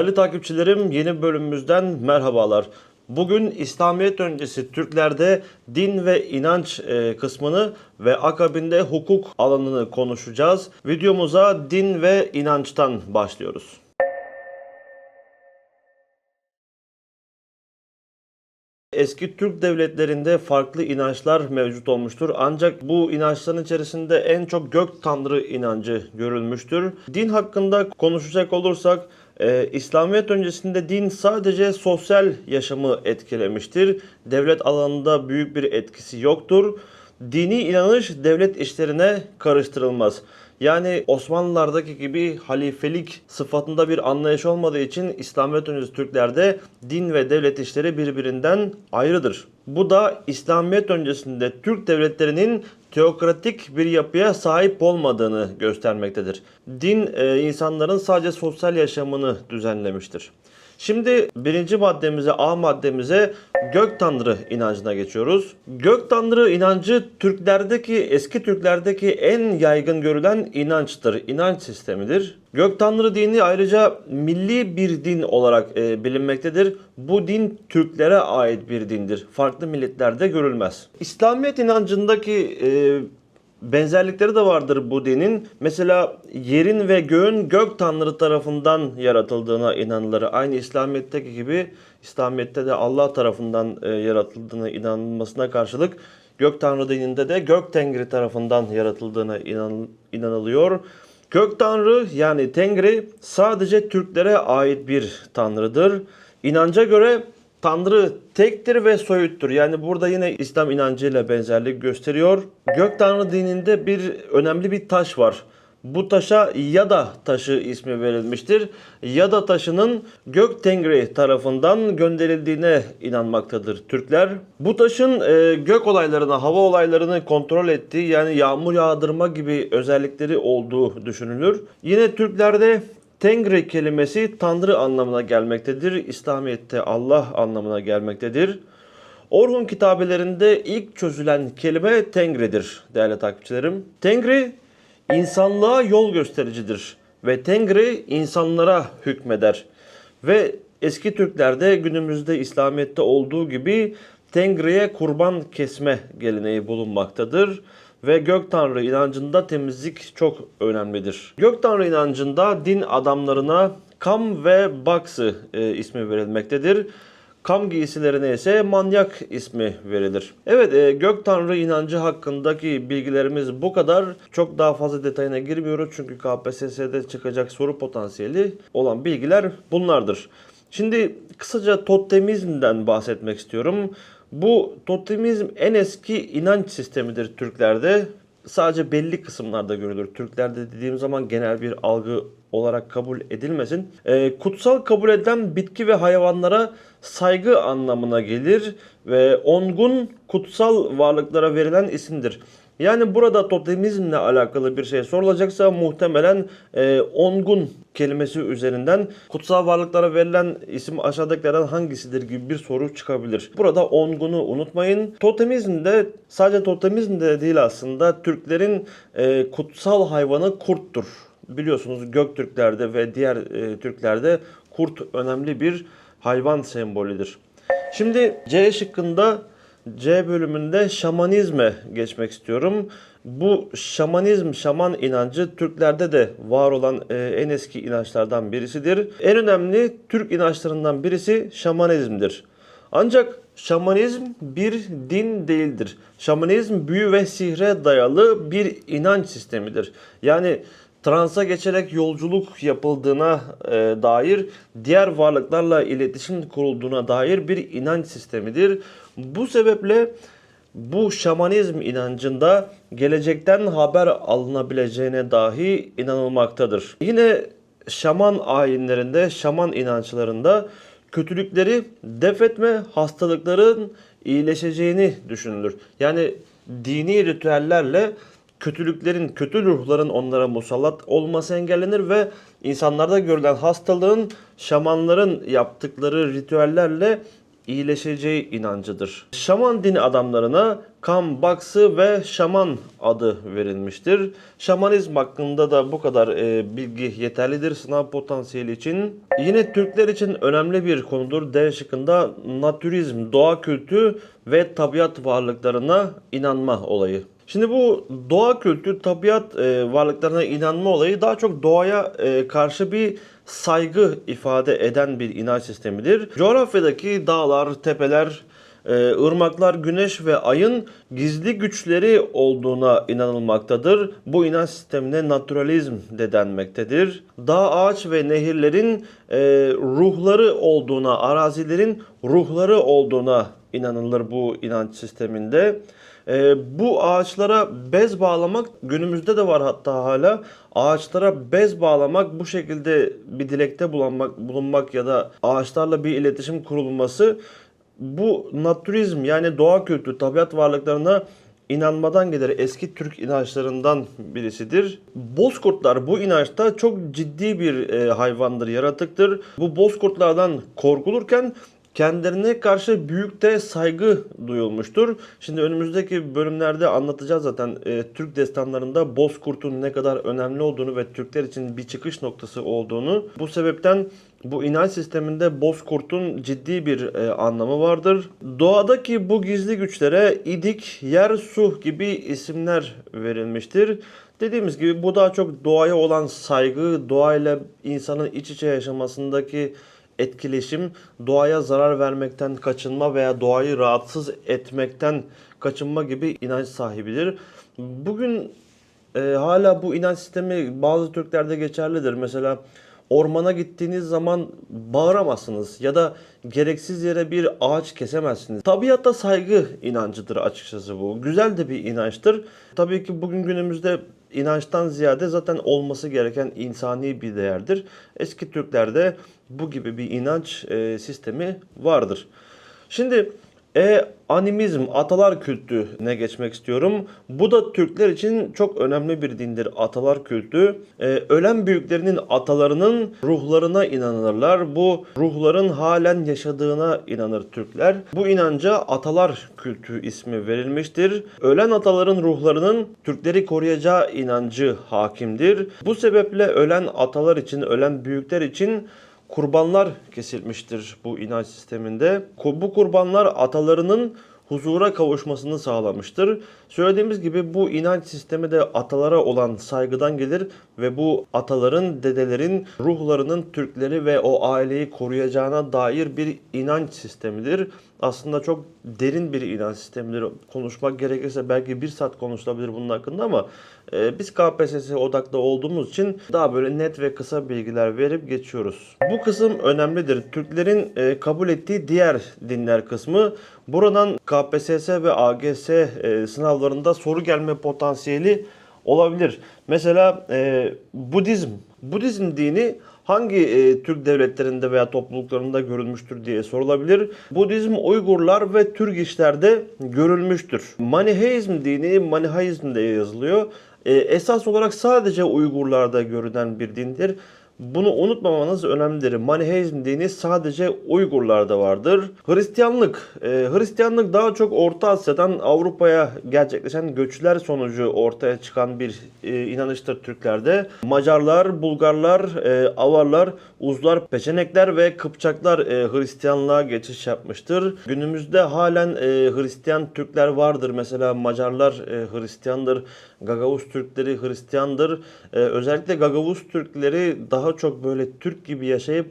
Değerli takipçilerim yeni bölümümüzden merhabalar. Bugün İslamiyet öncesi Türklerde din ve inanç e, kısmını ve akabinde hukuk alanını konuşacağız. Videomuza din ve inançtan başlıyoruz. Eski Türk devletlerinde farklı inançlar mevcut olmuştur. Ancak bu inançların içerisinde en çok gök tanrı inancı görülmüştür. Din hakkında konuşacak olursak e, İslamiyet öncesinde din sadece sosyal yaşamı etkilemiştir. Devlet alanında büyük bir etkisi yoktur. Dini inanış devlet işlerine karıştırılmaz. Yani Osmanlılardaki gibi halifelik sıfatında bir anlayış olmadığı için İslamiyet öncesi Türklerde din ve devlet işleri birbirinden ayrıdır. Bu da İslamiyet öncesinde Türk devletlerinin teokratik bir yapıya sahip olmadığını göstermektedir. Din e, insanların sadece sosyal yaşamını düzenlemiştir. Şimdi birinci maddemize, A maddemize gök tanrı inancına geçiyoruz. Gök tanrı inancı Türklerdeki, eski Türklerdeki en yaygın görülen inançtır, inanç sistemidir. Gök tanrı dini ayrıca milli bir din olarak e, bilinmektedir. Bu din Türklere ait bir dindir. Farklı milletlerde görülmez. İslamiyet inancındaki e, benzerlikleri de vardır bu dinin. Mesela yerin ve göğün gök tanrı tarafından yaratıldığına inanılır. Aynı İslamiyet'teki gibi İslamiyet'te de Allah tarafından e, yaratıldığına inanılmasına karşılık gök tanrı dininde de gök tengri tarafından yaratıldığına inan, inanılıyor. Gök tanrı yani tengri sadece Türklere ait bir tanrıdır. İnanca göre Tanrı tektir ve soyuttur. Yani burada yine İslam inancıyla benzerlik gösteriyor. Gök Tanrı dininde bir önemli bir taş var. Bu taşa Yada taşı ismi verilmiştir. Yada taşının Gök Tengri tarafından gönderildiğine inanmaktadır Türkler. Bu taşın e, gök olaylarını, hava olaylarını kontrol ettiği yani yağmur yağdırma gibi özellikleri olduğu düşünülür. Yine Türklerde Tengri kelimesi Tanrı anlamına gelmektedir. İslamiyet'te Allah anlamına gelmektedir. Orhun kitabelerinde ilk çözülen kelime Tengri'dir değerli takipçilerim. Tengri insanlığa yol göstericidir ve Tengri insanlara hükmeder. Ve eski Türklerde günümüzde İslamiyet'te olduğu gibi Tengri'ye kurban kesme geleneği bulunmaktadır ve gök tanrı inancında temizlik çok önemlidir. Gök tanrı inancında din adamlarına Kam ve Baksı e, ismi verilmektedir. Kam giysilerine ise manyak ismi verilir. Evet e, gök tanrı inancı hakkındaki bilgilerimiz bu kadar. Çok daha fazla detayına girmiyoruz çünkü KPSS'de çıkacak soru potansiyeli olan bilgiler bunlardır. Şimdi kısaca totemizmden bahsetmek istiyorum. Bu totemizm en eski inanç sistemidir Türklerde. Sadece belli kısımlarda görülür. Türklerde dediğim zaman genel bir algı olarak kabul edilmesin. Ee, kutsal kabul edilen bitki ve hayvanlara saygı anlamına gelir ve ongun kutsal varlıklara verilen isimdir. Yani burada totemizmle alakalı bir şey sorulacaksa muhtemelen e, ongun kelimesi üzerinden kutsal varlıklara verilen isim aşağıdakilerden hangisidir gibi bir soru çıkabilir. Burada ongunu unutmayın. Totemizm de sadece totemizm de değil aslında Türklerin e, kutsal hayvanı kurttur. Biliyorsunuz Göktürklerde ve diğer e, Türklerde kurt önemli bir hayvan sembolüdür. Şimdi C şıkkında C bölümünde şamanizme geçmek istiyorum. Bu şamanizm, şaman inancı Türklerde de var olan e, en eski inançlardan birisidir. En önemli Türk inançlarından birisi şamanizmdir. Ancak şamanizm bir din değildir. Şamanizm büyü ve sihre dayalı bir inanç sistemidir. Yani transa geçerek yolculuk yapıldığına e, dair, diğer varlıklarla iletişim kurulduğuna dair bir inanç sistemidir. Bu sebeple bu şamanizm inancında gelecekten haber alınabileceğine dahi inanılmaktadır. Yine şaman ayinlerinde, şaman inançlarında kötülükleri def etme, hastalıkların iyileşeceğini düşünülür. Yani dini ritüellerle kötülüklerin, kötü ruhların onlara musallat olması engellenir ve insanlarda görülen hastalığın şamanların yaptıkları ritüellerle iyileşeceği inancıdır. Şaman dini adamlarına kan baksı ve şaman adı verilmiştir. Şamanizm hakkında da bu kadar e, bilgi yeterlidir sınav potansiyeli için. Yine Türkler için önemli bir konudur. D şıkkında natürizm, doğa kültü ve tabiat varlıklarına inanma olayı. Şimdi bu doğa kültü, tabiat e, varlıklarına inanma olayı daha çok doğaya e, karşı bir saygı ifade eden bir inanç sistemidir. Coğrafyadaki dağlar, tepeler, e, ırmaklar, güneş ve ayın gizli güçleri olduğuna inanılmaktadır. Bu inanç sistemine naturalizm de denmektedir. Dağ, ağaç ve nehirlerin e, ruhları olduğuna, arazilerin ruhları olduğuna inanılır bu inanç sisteminde. Ee, bu ağaçlara bez bağlamak günümüzde de var hatta hala. Ağaçlara bez bağlamak bu şekilde bir dilekte bulunmak, bulunmak ya da ağaçlarla bir iletişim kurulması bu naturizm yani doğa kültürü, tabiat varlıklarına inanmadan gelir. Eski Türk inançlarından birisidir. Bozkurtlar bu inançta çok ciddi bir e, hayvandır, yaratıktır. Bu bozkurtlardan korkulurken kendilerine karşı büyük de saygı duyulmuştur. Şimdi önümüzdeki bölümlerde anlatacağız zaten e, Türk destanlarında Bozkurt'un ne kadar önemli olduğunu ve Türkler için bir çıkış noktası olduğunu. Bu sebepten bu inanç sisteminde Bozkurt'un ciddi bir e, anlamı vardır. Doğadaki bu gizli güçlere idik, yer, su gibi isimler verilmiştir. Dediğimiz gibi bu daha çok doğaya olan saygı, doğayla insanın iç içe yaşamasındaki etkileşim, doğaya zarar vermekten kaçınma veya doğayı rahatsız etmekten kaçınma gibi inanç sahibidir. Bugün e, hala bu inanç sistemi bazı Türklerde geçerlidir. Mesela ormana gittiğiniz zaman bağıramazsınız ya da gereksiz yere bir ağaç kesemezsiniz. Tabiata saygı inancıdır açıkçası bu. Güzel de bir inançtır. Tabii ki bugün günümüzde inançtan ziyade zaten olması gereken insani bir değerdir. Eski Türklerde bu gibi bir inanç e, sistemi vardır. Şimdi e animizm, atalar kültüne geçmek istiyorum. Bu da Türkler için çok önemli bir dindir. Atalar kültü. E, ölen büyüklerinin atalarının ruhlarına inanırlar. Bu ruhların halen yaşadığına inanır Türkler. Bu inanca atalar kültü ismi verilmiştir. Ölen ataların ruhlarının Türkleri koruyacağı inancı hakimdir. Bu sebeple ölen atalar için, ölen büyükler için kurbanlar kesilmiştir bu inanç sisteminde. Bu kurbanlar atalarının huzura kavuşmasını sağlamıştır. Söylediğimiz gibi bu inanç sistemi de atalara olan saygıdan gelir ve bu ataların, dedelerin ruhlarının Türkleri ve o aileyi koruyacağına dair bir inanç sistemidir. Aslında çok derin bir inanç sistemidir. Konuşmak gerekirse belki bir saat konuşulabilir bunun hakkında ama e, biz KPSS odaklı olduğumuz için daha böyle net ve kısa bilgiler verip geçiyoruz. Bu kısım önemlidir. Türklerin e, kabul ettiği diğer dinler kısmı. Buradan KPSS ve AGS e, sınavlarında soru gelme potansiyeli olabilir. Mesela e, Budizm. Budizm dini hangi e, Türk devletlerinde veya topluluklarında görülmüştür diye sorulabilir. Budizm Uygurlar ve Türk işlerde görülmüştür. Maniheizm dini Maniheizm'de yazılıyor. E, esas olarak sadece Uygurlarda görülen bir dindir. Bunu unutmamanız önemlidir. Maniheizm dini sadece Uygurlarda vardır. Hristiyanlık. E, Hristiyanlık daha çok Orta Asya'dan Avrupa'ya gerçekleşen göçler sonucu ortaya çıkan bir e, inanıştır Türklerde. Macarlar, Bulgarlar, e, Avarlar, Uzlar, Peçenekler ve Kıpçaklar e, Hristiyanlığa geçiş yapmıştır. Günümüzde halen e, Hristiyan Türkler vardır. Mesela Macarlar e, Hristiyandır. Gagavuz Türkleri Hristiyandır. E, özellikle Gagavuz Türkleri daha çok böyle Türk gibi yaşayıp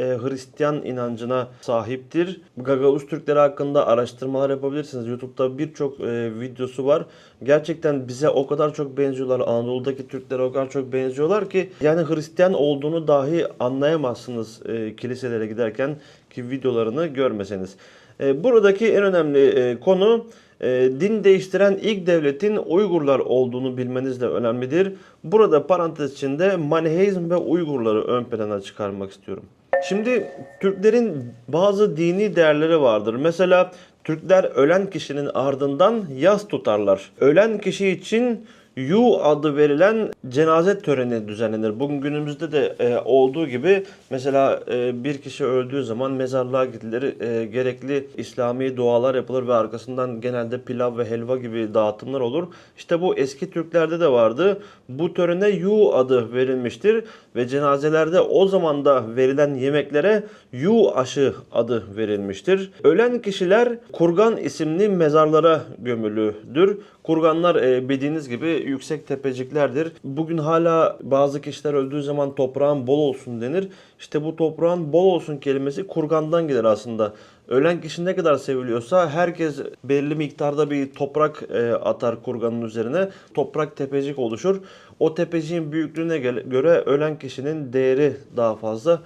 e, Hristiyan inancına sahiptir. Gagavuz Türkleri hakkında araştırmalar yapabilirsiniz. YouTube'da birçok e, videosu var. Gerçekten bize o kadar çok benziyorlar. Anadolu'daki Türklere o kadar çok benziyorlar ki yani Hristiyan olduğunu dahi anlayamazsınız e, kiliselere giderken ki videolarını görmeseniz. E, buradaki en önemli e, konu e, din değiştiren ilk devletin Uygurlar olduğunu bilmeniz de önemlidir. Burada parantez içinde Maniheizm ve Uygurları ön plana çıkarmak istiyorum. Şimdi Türklerin bazı dini değerleri vardır. Mesela Türkler ölen kişinin ardından yas tutarlar. Ölen kişi için Yu adı verilen cenaze töreni düzenlenir. Bugün günümüzde de e, olduğu gibi mesela e, bir kişi öldüğü zaman mezarlığa gidilir, e, gerekli İslami dualar yapılır ve arkasından genelde pilav ve helva gibi dağıtımlar olur. İşte bu eski Türklerde de vardı. Bu törene Yu adı verilmiştir ve cenazelerde o zaman da verilen yemeklere Yu aşı adı verilmiştir. Ölen kişiler kurgan isimli mezarlara gömülüdür. Kurganlar e, bildiğiniz gibi yüksek tepeciklerdir. Bugün hala bazı kişiler öldüğü zaman toprağın bol olsun denir. İşte bu toprağın bol olsun kelimesi kurgandan gelir aslında. Ölen kişi ne kadar seviliyorsa herkes belli miktarda bir toprak e, atar kurganın üzerine. Toprak tepecik oluşur. O tepeciğin büyüklüğüne göre ölen kişinin değeri daha fazla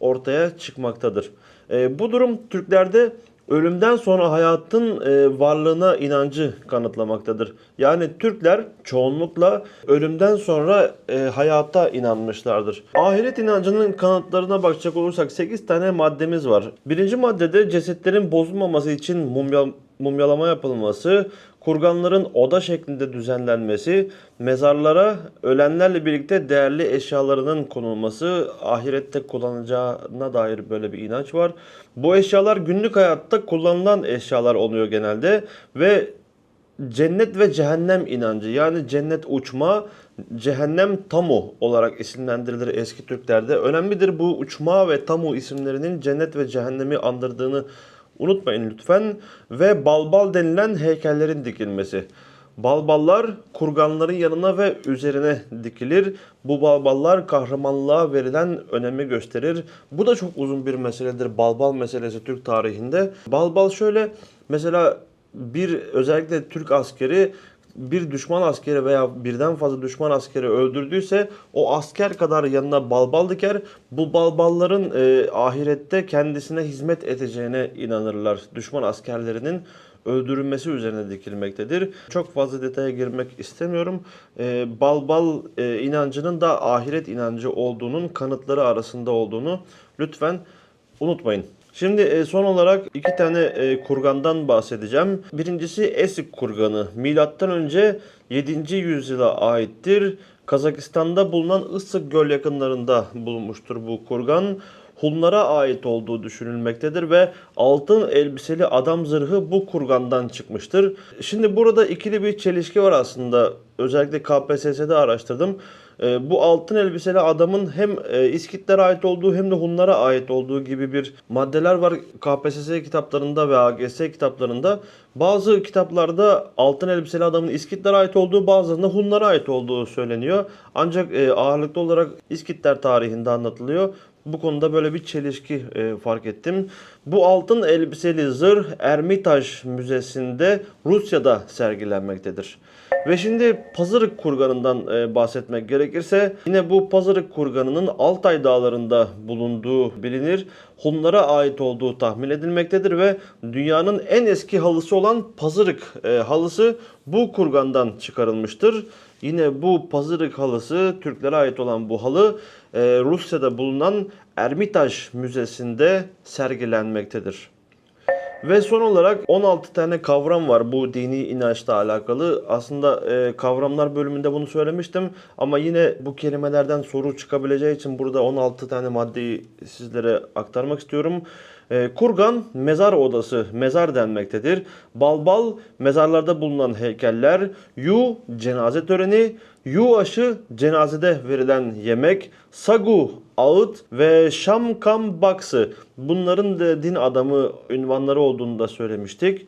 ortaya çıkmaktadır. E, bu durum Türklerde ölümden sonra hayatın e, varlığına inancı kanıtlamaktadır. Yani Türkler çoğunlukla ölümden sonra e, hayata inanmışlardır. Ahiret inancının kanıtlarına bakacak olursak 8 tane maddemiz var. Birinci maddede cesetlerin bozulmaması için mumya, mumyalama yapılması, kurganların oda şeklinde düzenlenmesi, mezarlara ölenlerle birlikte değerli eşyalarının konulması, ahirette kullanacağına dair böyle bir inanç var. Bu eşyalar günlük hayatta kullanılan eşyalar oluyor genelde ve cennet ve cehennem inancı yani cennet uçma, cehennem tamu olarak isimlendirilir eski Türklerde. Önemlidir bu uçma ve tamu isimlerinin cennet ve cehennemi andırdığını unutmayın lütfen. Ve balbal denilen heykellerin dikilmesi. Balballar kurganların yanına ve üzerine dikilir. Bu balballar kahramanlığa verilen önemi gösterir. Bu da çok uzun bir meseledir. Balbal meselesi Türk tarihinde. Balbal şöyle mesela bir özellikle Türk askeri bir düşman askeri veya birden fazla düşman askeri öldürdüyse o asker kadar yanına balbal diker. Bu balbalların e, ahirette kendisine hizmet edeceğine inanırlar. Düşman askerlerinin öldürülmesi üzerine dikilmektedir. Çok fazla detaya girmek istemiyorum. E, balbal e, inancının da ahiret inancı olduğunun kanıtları arasında olduğunu lütfen unutmayın. Şimdi e, son olarak iki tane e, kurgandan bahsedeceğim. Birincisi Esik kurganı. Milattan önce 7. yüzyıla aittir. Kazakistan'da bulunan Issık Göl yakınlarında bulunmuştur bu kurgan. Hunlara ait olduğu düşünülmektedir ve altın elbiseli adam zırhı bu kurgandan çıkmıştır. Şimdi burada ikili bir çelişki var aslında. Özellikle KPSS'de araştırdım. E, bu altın elbiseli adamın hem e, İskitlere ait olduğu hem de Hunlara ait olduğu gibi bir maddeler var KPSS kitaplarında ve AGS kitaplarında. Bazı kitaplarda altın elbiseli adamın İskitlere ait olduğu bazılarında Hunlara ait olduğu söyleniyor. Ancak e, ağırlıklı olarak İskitler tarihinde anlatılıyor. Bu konuda böyle bir çelişki e, fark ettim. Bu altın elbiseli zırh Ermitaj Müzesi'nde Rusya'da sergilenmektedir. Ve şimdi Pazarık kurganından e, bahsetmek gerekirse yine bu Pazarık kurganının Altay dağlarında bulunduğu bilinir. Hunlara ait olduğu tahmin edilmektedir ve dünyanın en eski halısı olan Pazarık e, halısı bu kurgandan çıkarılmıştır. Yine bu Pazarık halısı Türklere ait olan bu halı e, Rusya'da bulunan Ermitaj Müzesi'nde sergilenmektedir. Ve son olarak 16 tane kavram var bu dini inançla alakalı. Aslında e, kavramlar bölümünde bunu söylemiştim ama yine bu kelimelerden soru çıkabileceği için burada 16 tane maddeyi sizlere aktarmak istiyorum. E, kurgan mezar odası, mezar denmektedir. Balbal mezarlarda bulunan heykeller. Yu cenaze töreni. Yu aşı cenazede verilen yemek. Sagu ağıt ve Şamkam baksı bunların da din adamı ünvanları olduğunu da söylemiştik.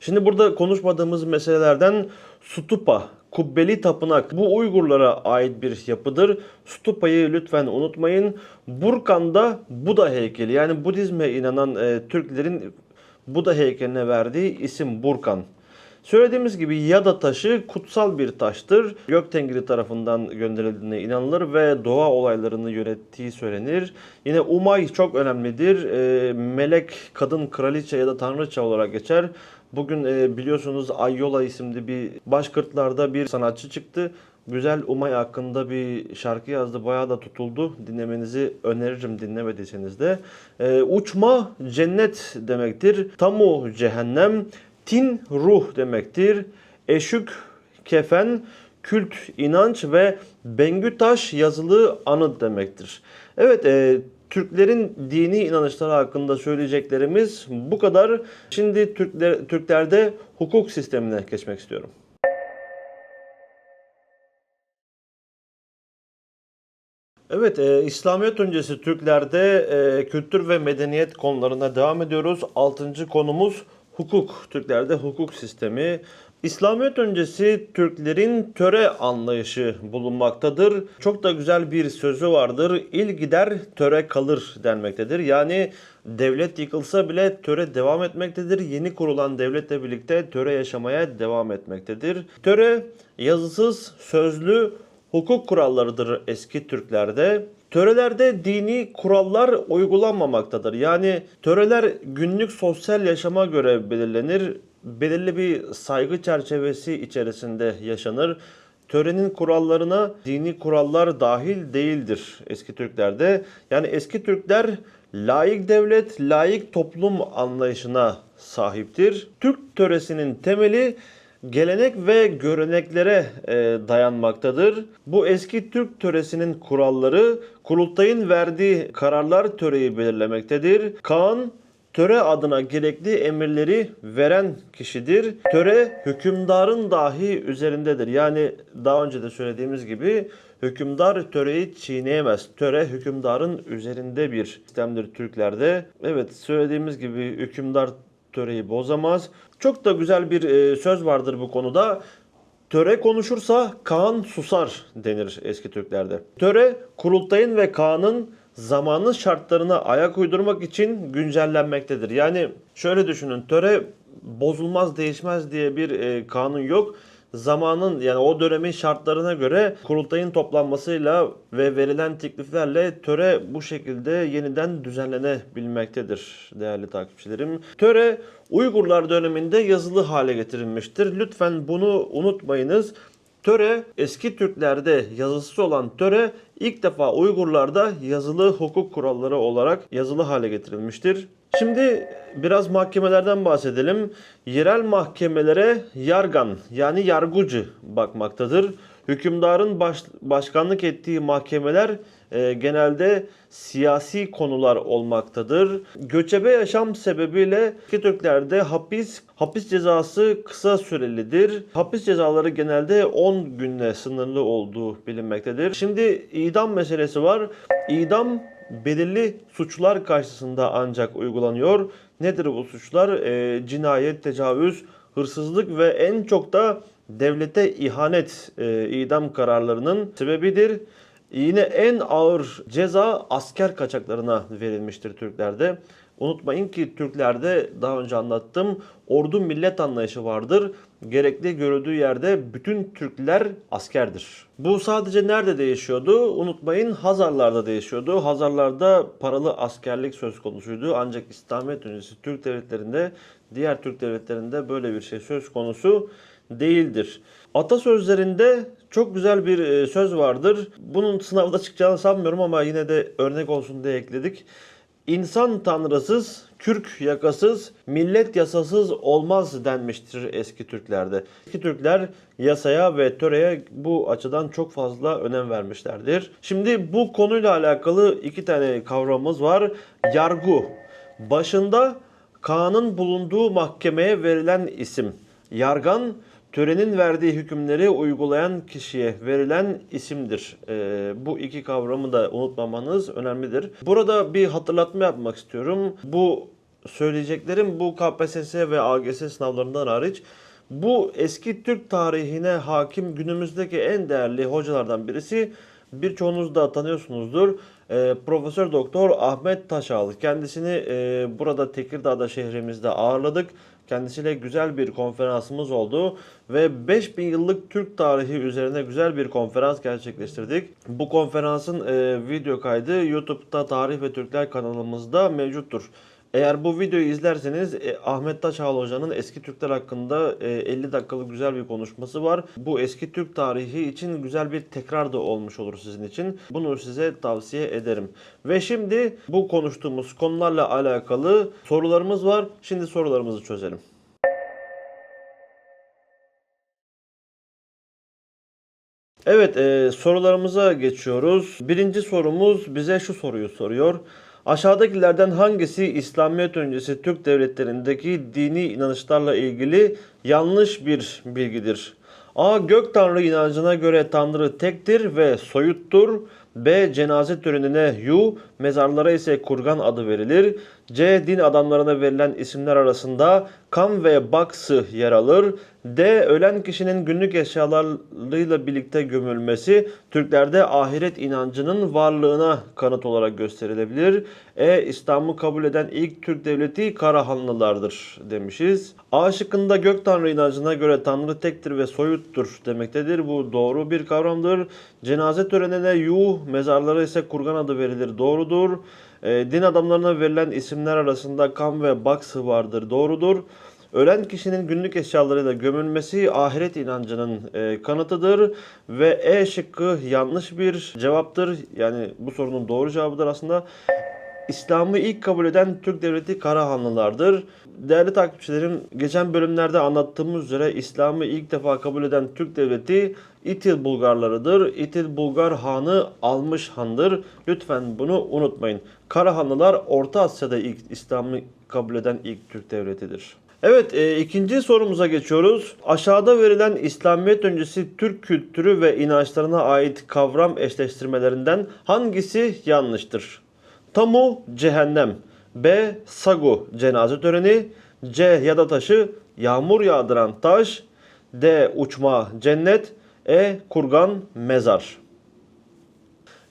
Şimdi burada konuşmadığımız meselelerden stupa, kubbeli tapınak bu Uygurlara ait bir yapıdır. Stupayı lütfen unutmayın. Burkan'da Buda heykeli yani Budizme inanan e, Türklerin Buda heykeline verdiği isim Burkan. Söylediğimiz gibi Yada taşı kutsal bir taştır. Göktengri tarafından gönderildiğine inanılır ve doğa olaylarını yönettiği söylenir. Yine Umay çok önemlidir. E, melek, kadın, kraliçe ya da tanrıça olarak geçer. Bugün e, biliyorsunuz Ayyola isimli bir başkırtlarda bir sanatçı çıktı. Güzel Umay hakkında bir şarkı yazdı. Bayağı da tutuldu. Dinlemenizi öneririm dinlemediyseniz de. E, uçma cennet demektir. Tamu cehennem. Tin ruh demektir. Eşük kefen. kült, inanç ve Bengü Taş yazılı anıt demektir. Evet, e, Türklerin dini inanışları hakkında söyleyeceklerimiz bu kadar. Şimdi Türkler, Türklerde hukuk sistemine geçmek istiyorum. Evet, e, İslamiyet öncesi Türklerde e, kültür ve medeniyet konularına devam ediyoruz. Altıncı konumuz hukuk. Türklerde hukuk sistemi. İslamiyet öncesi Türklerin töre anlayışı bulunmaktadır. Çok da güzel bir sözü vardır. İl gider töre kalır denmektedir. Yani devlet yıkılsa bile töre devam etmektedir. Yeni kurulan devletle birlikte töre yaşamaya devam etmektedir. Töre yazısız, sözlü, hukuk kurallarıdır eski Türklerde. Törelerde dini kurallar uygulanmamaktadır. Yani töreler günlük sosyal yaşama göre belirlenir. Belirli bir saygı çerçevesi içerisinde yaşanır. Törenin kurallarına dini kurallar dahil değildir eski Türklerde. Yani eski Türkler laik devlet, laik toplum anlayışına sahiptir. Türk töresinin temeli gelenek ve göreneklere e, dayanmaktadır. Bu eski Türk töresinin kuralları kurultayın verdiği kararlar töreyi belirlemektedir. Kaan töre adına gerekli emirleri veren kişidir. Töre hükümdarın dahi üzerindedir. Yani daha önce de söylediğimiz gibi hükümdar töreyi çiğneyemez. Töre hükümdarın üzerinde bir sistemdir Türklerde. Evet söylediğimiz gibi hükümdar töreyi bozamaz. Çok da güzel bir e, söz vardır bu konuda. Töre konuşursa Kaan susar denir eski Türklerde. Töre kurultayın ve Kaan'ın zamanın şartlarına ayak uydurmak için güncellenmektedir. Yani şöyle düşünün töre bozulmaz değişmez diye bir e, kanun yok. Zamanın yani o dönemin şartlarına göre kurultayın toplanmasıyla ve verilen tekliflerle töre bu şekilde yeniden düzenlenebilmektedir değerli takipçilerim. Töre Uygurlar döneminde yazılı hale getirilmiştir. Lütfen bunu unutmayınız. Töre eski Türklerde yazısız olan töre ilk defa Uygurlarda yazılı hukuk kuralları olarak yazılı hale getirilmiştir. Şimdi biraz mahkemelerden bahsedelim. Yerel mahkemelere yargan yani yargıcı bakmaktadır. Hükümdarın baş, başkanlık ettiği mahkemeler e, genelde siyasi konular olmaktadır. Göçebe yaşam sebebiyle Türklerde hapis hapis cezası kısa sürelidir. Hapis cezaları genelde 10 günle sınırlı olduğu bilinmektedir. Şimdi idam meselesi var. İdam belirli suçlar karşısında ancak uygulanıyor. Nedir bu suçlar? E, cinayet, tecavüz, hırsızlık ve en çok da devlete ihanet e, idam kararlarının sebebidir. Yine en ağır ceza asker kaçaklarına verilmiştir Türklerde. Unutmayın ki Türklerde daha önce anlattım ordu millet anlayışı vardır. Gerekli görüldüğü yerde bütün Türkler askerdir. Bu sadece nerede değişiyordu? Unutmayın Hazarlarda değişiyordu. Hazarlarda paralı askerlik söz konusuydu. Ancak İslamiyet öncesi Türk devletlerinde diğer Türk devletlerinde böyle bir şey söz konusu değildir. Atasözlerinde çok güzel bir e, söz vardır. Bunun sınavda çıkacağını sanmıyorum ama yine de örnek olsun diye ekledik. İnsan tanrısız, kürk yakasız, millet yasasız olmaz denmiştir eski Türklerde. Eski Türkler yasaya ve töreye bu açıdan çok fazla önem vermişlerdir. Şimdi bu konuyla alakalı iki tane kavramımız var. Yargı. Başında Kaan'ın bulunduğu mahkemeye verilen isim. Yargan törenin verdiği hükümleri uygulayan kişiye verilen isimdir. Ee, bu iki kavramı da unutmamanız önemlidir. Burada bir hatırlatma yapmak istiyorum. Bu söyleyeceklerim bu KPSS ve AGS sınavlarından hariç bu eski Türk tarihine hakim günümüzdeki en değerli hocalardan birisi birçoğunuz da tanıyorsunuzdur. Ee, Profesör Doktor Ahmet Taşal. Kendisini e, burada Tekirdağ'da şehrimizde ağırladık. Kendisiyle güzel bir konferansımız oldu ve 5000 yıllık Türk tarihi üzerine güzel bir konferans gerçekleştirdik. Bu konferansın e, video kaydı YouTube'da Tarih ve Türkler kanalımızda mevcuttur. Eğer bu videoyu izlerseniz e, Ahmet Taşağlı Hoca'nın eski Türkler hakkında e, 50 dakikalık güzel bir konuşması var. Bu eski Türk tarihi için güzel bir tekrar da olmuş olur sizin için. Bunu size tavsiye ederim. Ve şimdi bu konuştuğumuz konularla alakalı sorularımız var. Şimdi sorularımızı çözelim. Evet e, sorularımıza geçiyoruz. Birinci sorumuz bize şu soruyu soruyor. Aşağıdakilerden hangisi İslamiyet öncesi Türk devletlerindeki dini inanışlarla ilgili yanlış bir bilgidir? A. Gök Tanrı inancına göre Tanrı tektir ve soyuttur. B. Cenaze törenine yu, mezarlara ise kurgan adı verilir. C. Din adamlarına verilen isimler arasında kam ve baksı yer alır. D. Ölen kişinin günlük eşyalarıyla birlikte gömülmesi Türklerde ahiret inancının varlığına kanıt olarak gösterilebilir. E. İslam'ı kabul eden ilk Türk devleti Karahanlılardır demişiz. A şıkkında gök tanrı inancına göre tanrı tektir ve soyuttur demektedir. Bu doğru bir kavramdır. Cenaze törenine yuh, mezarlara ise kurgan adı verilir. Doğrudur. E, din adamlarına verilen isimler arasında kam ve baksı vardır. Doğrudur. Ölen kişinin günlük eşyalarıyla gömülmesi ahiret inancının e, kanıtıdır ve E şıkkı yanlış bir cevaptır. Yani bu sorunun doğru cevabıdır aslında. İslam'ı ilk kabul eden Türk devleti Karahanlılardır. Değerli takipçilerim, geçen bölümlerde anlattığımız üzere İslam'ı ilk defa kabul eden Türk devleti İtil Bulgarlarıdır. İtil Bulgar Hanı almış handır. Lütfen bunu unutmayın. Karahanlılar Orta Asya'da ilk İslam'ı kabul eden ilk Türk devletidir. Evet, e, ikinci sorumuza geçiyoruz. Aşağıda verilen İslamiyet öncesi Türk kültürü ve inançlarına ait kavram eşleştirmelerinden hangisi yanlıştır? Tamu cehennem. B. Sagu cenaze töreni. C. Yada taşı yağmur yağdıran taş. D. Uçma cennet. E. Kurgan mezar.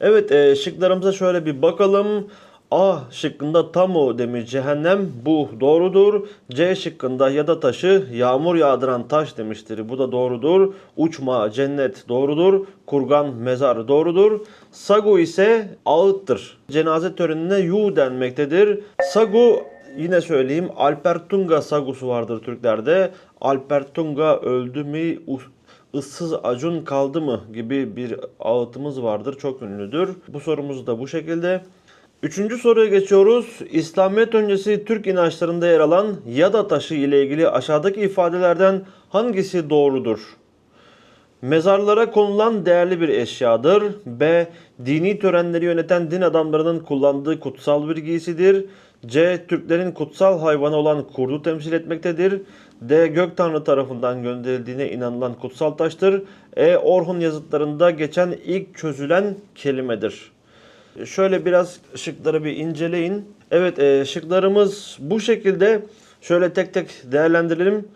Evet e, şıklarımıza şöyle bir bakalım. A şıkkında tamu demiş cehennem bu doğrudur. C şıkkında yada taşı yağmur yağdıran taş demiştir. Bu da doğrudur. Uçma cennet doğrudur. Kurgan mezar doğrudur. Sagu ise ağıttır. Cenaze törenine yu denmektedir. Sagu yine söyleyeyim Alpertunga sagusu vardır Türklerde. Alpertunga öldü mü ıssız acun kaldı mı gibi bir ağıtımız vardır. Çok ünlüdür. Bu sorumuz da bu şekilde. Üçüncü soruya geçiyoruz. İslamiyet öncesi Türk inançlarında yer alan yada taşı ile ilgili aşağıdaki ifadelerden hangisi doğrudur? Mezarlara konulan değerli bir eşyadır. B. Dini törenleri yöneten din adamlarının kullandığı kutsal bir giysidir. C. Türklerin kutsal hayvanı olan kurdu temsil etmektedir. D. Gök Tanrı tarafından gönderildiğine inanılan kutsal taştır. E. Orhun yazıtlarında geçen ilk çözülen kelimedir. Şöyle biraz şıkları bir inceleyin. Evet e, şıklarımız bu şekilde. Şöyle tek tek değerlendirelim.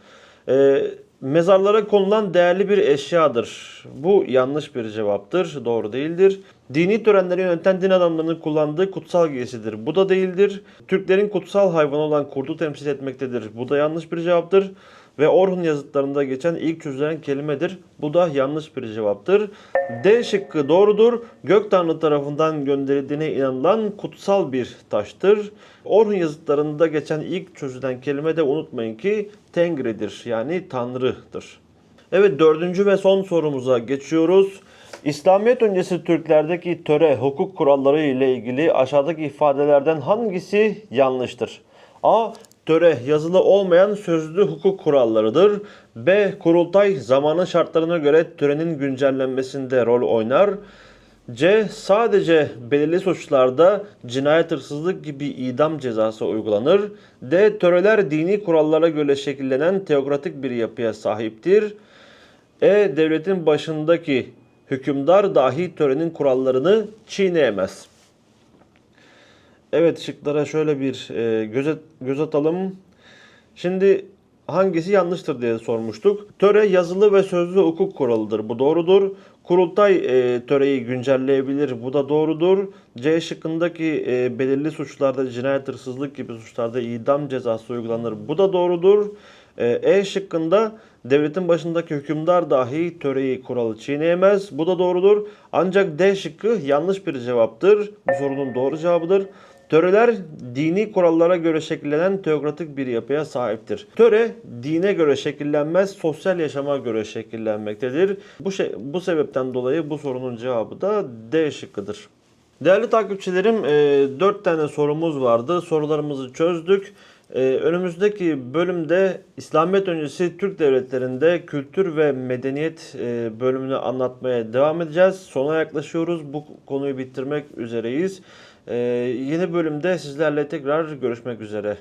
E, mezarlara konulan değerli bir eşyadır. Bu yanlış bir cevaptır. Doğru değildir. Dini törenleri yöneten din adamlarının kullandığı kutsal giysidir. Bu da değildir. Türklerin kutsal hayvanı olan kurdu temsil etmektedir. Bu da yanlış bir cevaptır ve Orhun yazıtlarında geçen ilk çözülen kelimedir. Bu da yanlış bir cevaptır. D şıkkı doğrudur. Gök Tanrı tarafından gönderildiğine inanılan kutsal bir taştır. Orhun yazıtlarında geçen ilk çözülen kelime de unutmayın ki Tengri'dir yani Tanrı'dır. Evet dördüncü ve son sorumuza geçiyoruz. İslamiyet öncesi Türklerdeki töre, hukuk kuralları ile ilgili aşağıdaki ifadelerden hangisi yanlıştır? A. Töre yazılı olmayan sözlü hukuk kurallarıdır. B. Kurultay zamanın şartlarına göre törenin güncellenmesinde rol oynar. C. Sadece belirli suçlarda cinayet hırsızlık gibi idam cezası uygulanır. D. Töreler dini kurallara göre şekillenen teokratik bir yapıya sahiptir. E. Devletin başındaki hükümdar dahi törenin kurallarını çiğneyemez. Evet şıklara şöyle bir e, göz, göz atalım. Şimdi hangisi yanlıştır diye sormuştuk. Töre yazılı ve sözlü hukuk kuralıdır. Bu doğrudur. Kurultay e, töreyi güncelleyebilir. Bu da doğrudur. C şıkkındaki e, belirli suçlarda cinayet, hırsızlık gibi suçlarda idam cezası uygulanır. Bu da doğrudur. E, E şıkkında devletin başındaki hükümdar dahi töreyi kuralı çiğneyemez. Bu da doğrudur. Ancak D şıkkı yanlış bir cevaptır. Bu sorunun doğru cevabıdır. Töreler dini kurallara göre şekillenen teokratik bir yapıya sahiptir. Töre dine göre şekillenmez, sosyal yaşama göre şekillenmektedir. Bu şey, bu sebepten dolayı bu sorunun cevabı da D şıkkıdır. Değerli takipçilerim, 4 tane sorumuz vardı. Sorularımızı çözdük. Ee, önümüzdeki bölümde İslamiyet öncesi Türk devletlerinde kültür ve medeniyet e, bölümünü anlatmaya devam edeceğiz. Sona yaklaşıyoruz. Bu konuyu bitirmek üzereyiz. Ee, yeni bölümde sizlerle tekrar görüşmek üzere.